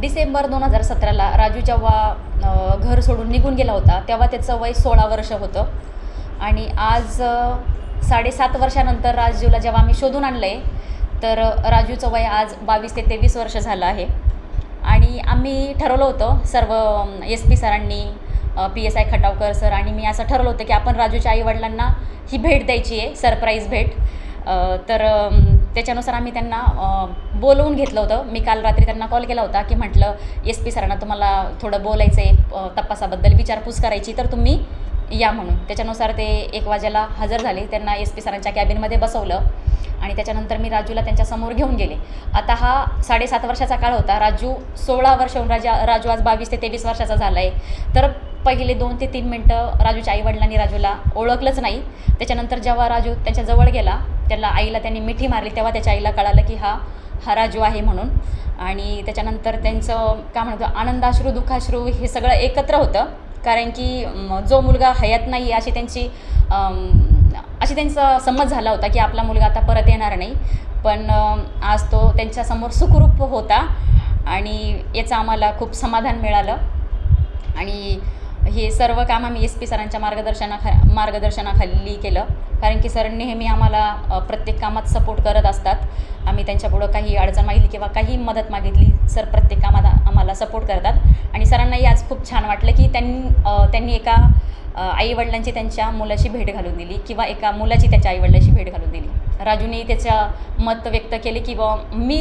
डिसेंबर दोन हजार सतराला राजू जेव्हा घर सोडून निघून गेला होता तेव्हा त्याचं वय सोळा वर्ष होतं. आणि आज साडेसात वर्षानंतर राजूला जेव्हा आम्ही शोधून आणलं आहे तर राजूचं वय आज बावीस ते तेवीस वर्ष झालं आहे. आणि आम्ही ठरवलं होतं सर्व एस पी सरांनी P S I Khatavkar sir आणि मी असं ठरवलं होतं की आपण राजूच्या आईवडिलांना ही भेट द्यायची आहे सरप्राईज भेट. तर त्याच्यानुसार आम्ही त्यांना बोलवून घेतलं होतं. मी काल रात्री त्यांना कॉल केला होता की म्हटलं एस पी सरांना तुम्हाला थोडं बोलायचं आहे तपासाबद्दल विचारपूस करायची तर तुम्ही या म्हणून. त्याच्यानुसार ते एक वाजेला हजर झाले. त्यांना एस पी सरांच्या कॅबिनमध्ये बसवलं आणि त्याच्यानंतर मी राजूला त्यांच्यासमोर घेऊन गेले. आता हा साडेसात वर्षाचा काळ होता. राजू सोळा वर्ष होऊन राजा राजू आज बावीस ते तेवीस वर्षाचा झाला आहे तर पहिले दोन ते तीन मिनटं राजूच्या आईवडिलांनी राजूला ओळखलंच नाही. त्याच्यानंतर जेव्हा राजू त्यांच्याजवळ गेला त्याला आईला त्यांनी मिठी मारली तेव्हा त्याच्या आईला कळालं की हा हरा जो आहे म्हणून. आणि त्याच्यानंतर त्यांचं काय म्हणतो आनंदाश्रू दुःखाश्रू हे सगळं एकत्र होतं. कारण की जो मुलगा हयात नाही अशी त्यांची अशी त्यांचा समज झाला होता की आपला मुलगा आता परत येणार नाही. पण आज तो त्यांच्यासमोर सुखरूप होता आणि याचं आम्हाला खूप समाधान मिळालं. आणि हे सर्व काम आम्ही एस पी सरांच्या मार्गदर्शनाखा मार्गदर्शनाखाली केलं. कारण की सर नेहमी आम्हाला प्रत्येक कामात सपोर्ट करत असतात. आम्ही त्यांच्यापुढं काही अडचण मागितली किंवा काही मदत मागितली सर प्रत्येक कामात आम्हाला सपोर्ट करतात. आणि सरांनाही आज खूप छान वाटलं की त्यांनी त्यांनी एका आईवडिलांची त्यांच्या मुलाची भेट घालून दिली किंवा एका मुलाची त्याच्या आईवडिलांची भेट घालून दिली. राजूने त्याच्या मत व्यक्त केले की बा मी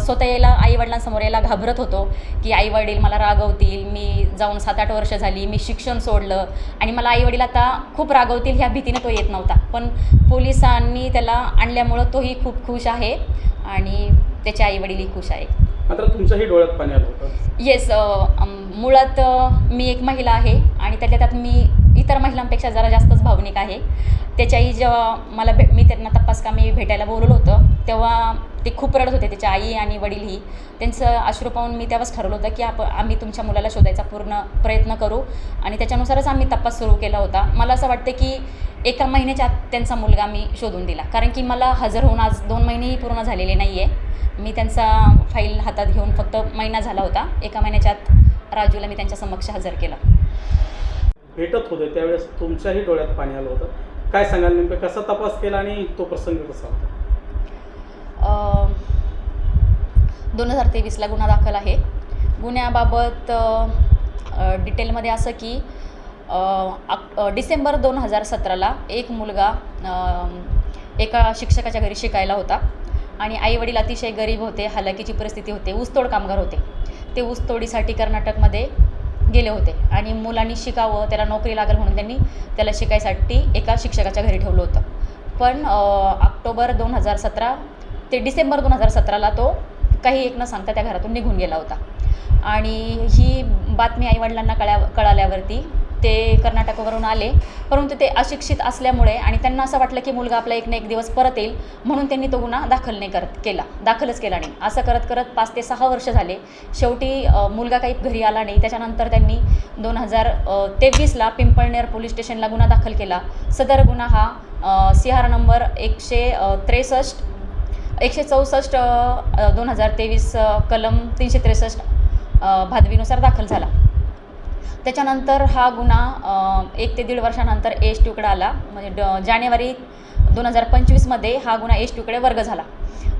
स्वतः यायला आईवडिलांसमोर यायला घाबरत होतो की आईवडील मला रागवतील मी जाऊन सात आठ वर्ष झाली मी शिक्षण सोडलं आणि मला आईवडील आता खूप रागवतील ह्या भीतीने तो येत नव्हता. पण पोलिसांनी त्याला आणल्यामुळं तोही खूप खुश आहे आणि त्याचे आईवडीलही खुश आहे. मात्र तुमच्याही डोळ्यात पाणी आलं होतं. येस मुळात अ, मी एक महिला आहे आणि त्यातल्या त्यात मी इतर महिलांपेक्षा जरा जास्तच भावनिक आहे. त्याच्याही जेव्हा मला भे मी त्यांना तपास कामी भेटायला बोलवलं होतं तेव्हा ते खूप रडत होते त्याच्या आई आणि वडीलही त्यांचं अश्रू पाहून मी तेव्हाच ठरवलं होतं की आप आम्ही तुमच्या मुलाला शोधायचा पूर्ण प्रयत्न करू. आणि त्याच्यानुसारच आम्ही तपास सुरू केला होता. मला असं वाटतं की एका महिन्याच्या आत त्यांचा मुलगा मी शोधून दिला. कारण की मला हजर होऊन आज दोन महिनेही पूर्ण झालेले नाही आहे मी त्यांचा फाईल हातात घेऊन फक्त महिना झाला होता. एका महिन्याच्या आत राजूला मी त्यांच्या समक्ष हजर केलं. भेटत होते. त्यावेळेस तुमच्याही डोळ्यात पाणी आलं होतं. काय सांगाल नेमकं? कसा तपास केला आणि तो प्रसंग कसा होता? दोन हजार तेवीसला गुन्हा दाखल आहे. गुन्ह्याबाबत डिटेलमध्ये असं की आक डिसेंबर दोन हजार सतराला एक मुलगा एका शिक्षकाच्या घरी शिकायला होता आणि आईवडील अतिशय गरीब होते हालाकीची परिस्थिती होते ऊसतोड कामगार होते. ते ऊसतोडीसाठी कर्नाटकमध्ये गेले होते आणि मुलांनी शिकावं त्याला नोकरी लागेल म्हणून त्यांनी त्याला शिकायसाठी एका शिक्षकाच्या घरी ठेवलं होतं. पण ऑक्टोबर दोन हजार सतरा ते डिसेंबर दोन हजार सतराला तो काही एक न सांगता त्या घरातून निघून गेला होता. आणि ही बातमी आईवडिलांना कळ्या कळाल्यावरती ते कर्नाटकवरून आले. परंतु ते अशिक्षित असल्यामुळे आणि त्यांना असं वाटलं की मुलगा आपला एक ना एक दिवस परत येईल म्हणून त्यांनी तो गुन्हा दाखल नाही करत केला. दाखलच केला नाही. असं करत करत पाच ते सहा वर्ष झाले. शेवटी मुलगा काही घरी आला नाही. त्याच्यानंतर त्यांनी दोन हजार तेवीसला पिंपळनेर पोलीस स्टेशनला गुन्हा दाखल केला. सदर गुन्हा हा सी नंबर एकशे त्रेसष्ट एकशे चौसष्ट दोन हजार तेवीस कलम तीनशे त्रेसष्ट भादवीनुसार दाखल झाला. त्याच्यानंतर हा गुन्हा एक ते दीड वर्षानंतर एस टीकडे आला. म्हणजे ड जानेवारी दोन हजार पंचवीसमध्ये हा गुन्हा एस टीकडे वर्ग झाला.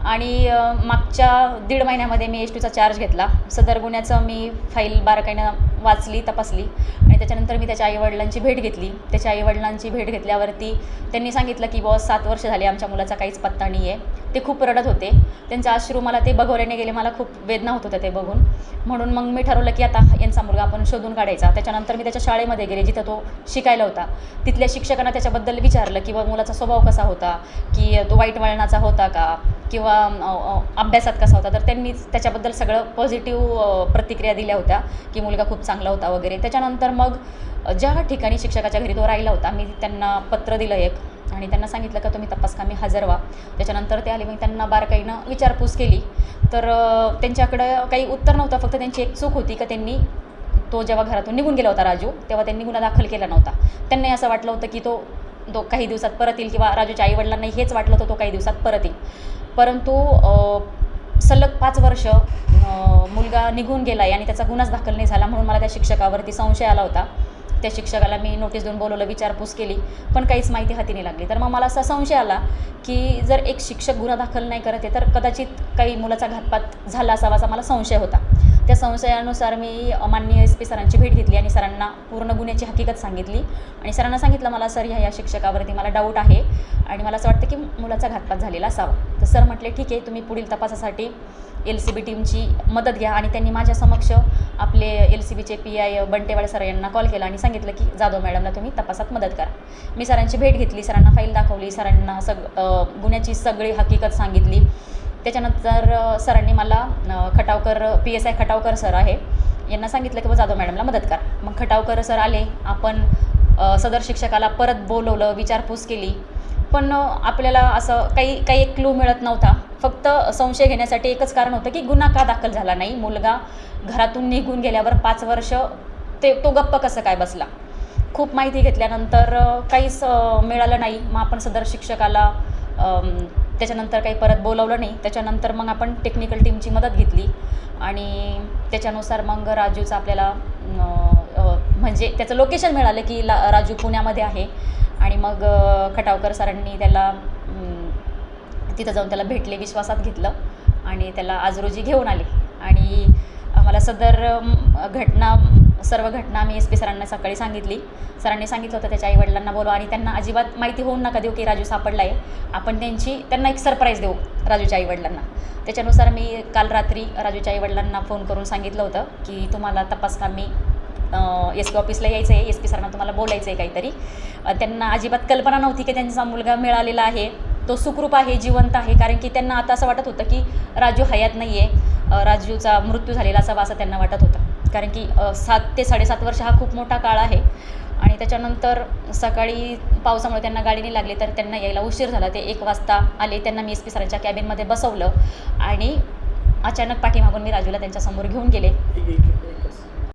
आणि मागच्या दीड महिन्यामध्ये मी एस टीचा चार्ज घेतला. सदर गुन्ह्याचं मी फाईल बारकाईनं वाचली तपासली. आणि त्याच्यानंतर मी त्याच्या आईवडिलांची भेट घेतली. त्याच्या आईवडिलांची भेट घेतल्यावरती त्यांनी सांगितलं की बॉस सात वर्ष झाले आमच्या मुलाचा काहीच पत्ता नाही आहे ते खूप रडत होते. त्यांचा अश्रू मला ते बघवल्याने गेले. मला खूप वेदना होत होत्या ते बघून. म्हणून मग मी ठरवलं की आता यांचा मुलगा आपण शोधून काढायचा. त्याच्यानंतर मी त्याच्या शाळेमध्ये गेले जिथं तो शिकायला होता. तिथल्या शिक्षकांना त्याच्याबद्दल विचारलं की मुलाचा स्वभाव कसा होता? की तो वाईट वळणाचा होता का? किंवा अभ्यासात कसा होता? तर त्यांनी त्याच्याबद्दल सगळं पॉझिटिव्ह प्रतिक्रिया दिल्या होत्या की मुलगा खूप चांगला होता वगैरे. त्याच्यानंतर मग ज्या ठिकाणी शिक्षकाच्या घरी तो राहिला होता मी त्यांना पत्र दिलं एक. आणि त्यांना सांगितलं का तुम्ही तपासकामी हजर व्हा. त्याच्यानंतर ते आले मग त्यांना बारकाईनं विचारपूस केली. तर त्यांच्याकडं काही उत्तर नव्हतं फक्त त्यांची एक चूक होती का त्यांनी तो जेव्हा घरातून निघून गेला होता राजू तेव्हा त्यांनी गुन्हा दाखल केला नव्हता. त्यांनाही असं वाटलं होतं की तो तो काही दिवसात परत येईल किंवा राजूच्या आईवडिलांनाही हेच वाटलं होतं तो काही दिवसात परत येईल परंतु सलग पाच वर्ष मुलगा निघून गेला आहे आणि त्याचा गुन्हाच दाखल नाही झाला म्हणून मला त्या शिक्षकावरती संशय आला होता. त्या शिक्षकाला मी नोटीस देऊन बोलवलं विचारपूस केली पण काहीच माहिती हाती नाही लागली. तर मग मला असा संशय आला की जर एक शिक्षक गुन्हा दाखल नाही करत आहे तर कदाचित काही मुलाचा घातपात झाला असावा असा मला संशय होता. त्या संशयानुसार मी माननीय एस पी सरांची भेट घेतली आणि सरांना पूर्ण गुन्ह्याची हकीकत सांगितली. आणि सरांना सांगितलं मला सर ह्या या शिक्षकावरती मला डाऊट आहे आणि मला असं वाटतं की मुलाचा घातपात झालेला असावा. तर सर म्हटले ठीक आहे तुम्ही पुढील तपासासाठी एल सी बी टीमची मदत घ्या. आणि त्यांनी माझ्या समक्ष आपले एल सी बीचे पी आय बंटेवाडे सर यांना कॉल केला आणि सांगितलं की जाधव मॅडमला तुम्ही तपासात मदत करा. मी सरांची भेट घेतली सरांना फाईल दाखवली सरांना सग गुन्ह्याची सगळी हकीकत सांगितली. त्याच्यानंतर सरांनी मला Khatavkar P S I Khatavkar sir आहे यांना सांगितलं की बा जाधव मॅडमला मदत करा. मग खटावकर सर आले आपण सदर शिक्षकाला परत बोलवलं विचारपूस केली. पण आपल्याला असं काही काही एक क्लू मिळत नव्हता. फक्त संशय घेण्यासाठी एकच कारण होतं की गुन्हा का दाखल झाला नाही? मुलगा घरातून निघून गेल्यावर पाच वर्ष ते तो गप्प कसं काय बसला? खूप माहिती घेतल्यानंतर काहीच मिळालं नाही. मग आपण सदर शिक्षकाला त्याच्यानंतर काही परत बोलवलं नाही. त्याच्यानंतर मग आपण टेक्निकल टीमची मदत घेतली. आणि त्याच्यानुसार मग राजूचं आपल्याला म्हणजे त्याचं लोकेशन मिळालं की ला राजू पुण्यामध्ये आहे. आणि मग खटावकर सरांनी त्याला तिथं जाऊन त्याला भेटले विश्वासात घेतलं. आणि त्याला आज रोजी घेऊन आले. आणि आम्हाला सदर घटना सर्व घटना मी एस पी सरांना सकाळी सांगितली. सरांनी सांगितलं होतं त्याच्या आईवडिलांना बोलवा आणि त्यांना अजिबात माहिती होऊन नका देऊ की राजू सापडला आहे आपण त्यांची त्यांना एक सरप्राईज देऊ राजूच्या आईवडिलांना. त्याच्यानुसार मी काल रात्री राजूच्या आईवडिलांना फोन करून सांगितलं होतं की तुम्हाला तपास कामी एस पी ऑफिसला यायचं आहे एस पी सरांना तुम्हाला बोलायचं आहे काहीतरी त्यांना अजिबात कल्पना नव्हती की त्यांचा मुलगा मिळालेला आहे. तो सुखरूप आहे जिवंत आहे. कारण की त्यांना आता असं वाटत होतं की राजू हयात नाही आहे राजूचा मृत्यू झालेला असावा असं त्यांना वाटत होतं. कारण की सात ते साडेसात वर्ष हा खूप मोठा काळ आहे. आणि त्याच्यानंतर सकाळी पावसामुळे त्यांना गाडीने लागले तर त्यांना यायला उशीर झाला. ते एक वाजता आले त्यांना मी एस पी सरांच्या कॅबिनमध्ये बसवलं आणि अचानक पाठीमागून मी राजूला त्यांच्यासमोर घेऊन गेले.